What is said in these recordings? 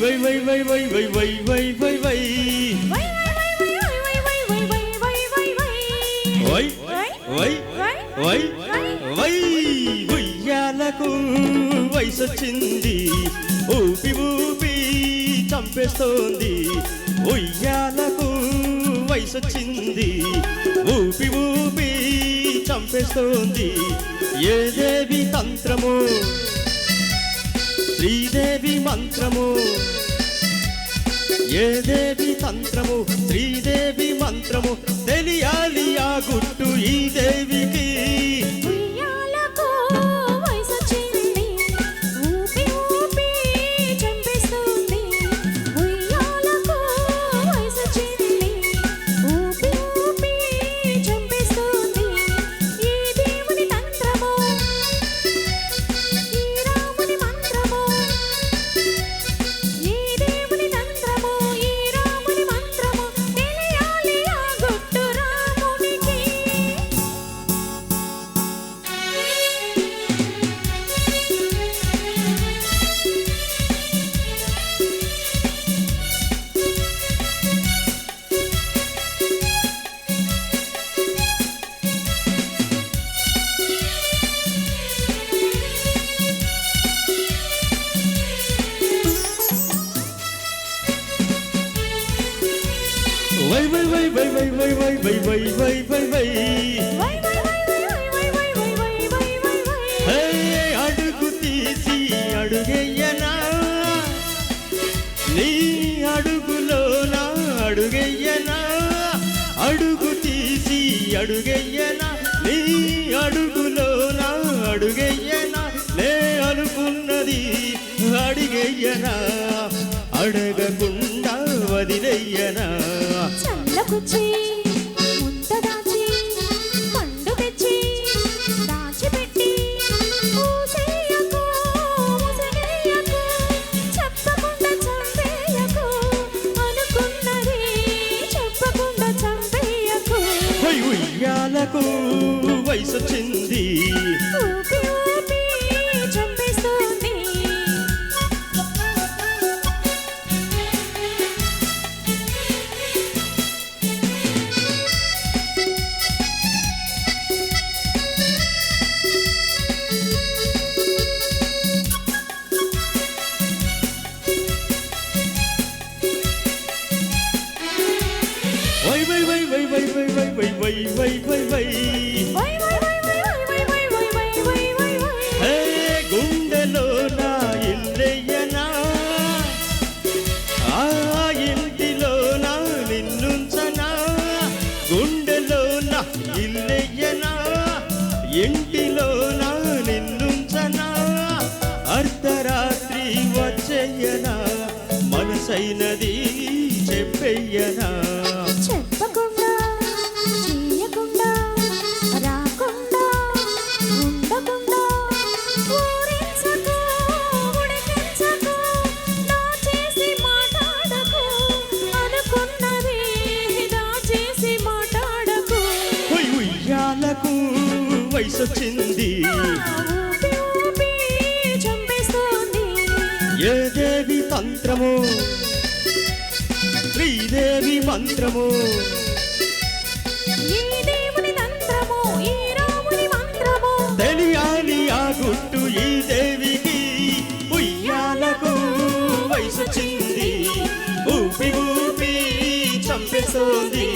Why వై వై వై వై వై వై వై వై వై వై వై వై ఉయ్యాలకు వయసొచ్చింది ఊపి ఊపి చంపేస్తోంది ఉయ్యాలకు వయసొచ్చింది ఊపి ఊపి చంపేస్తోంది ఏ దేవి తంత్రము శ్రీదేవి మంత్రము. ఏ దేవి తంత్రము? శ్రీదేవి మంత్రము. తెలియాలి ఆ గుట్టు వై వై వై వై వై వై వై వై వై వై వై వై హే అడుగు తీసి అడుగెయ్యనా నీ అడుగులో నా అడుగెయ్యనా అడుగు తీసి అడుగెయ్యనా నీ అడుగులో నా అడుగెయ్యనా నే అనుకున్నది అడిగెయ్యనా ಕು వయసొచ్చింది Wait, wait, wait, wait, wait, wait. వై వై వై వై వై గుండెలో నా ఇల్లయ్యనా ఆ ఇంటిలో నా నిన్నుంచనా గుండెలో నా ఇల్లయ్యనా ఇంటి వయసొచ్చింది ఏ దేవి తంత్రము శ్రీదేవి మంత్రము? తెలియాలి ఆ గుట్టు ఈ దేవికి. ఉయ్యాలకు వయసొచ్చింది. ఊపి ఊపి చంపేస్తోంది.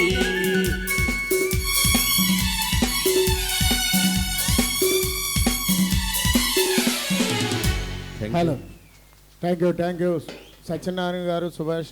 Hello thank you thank you Satyanarayana garu Subhash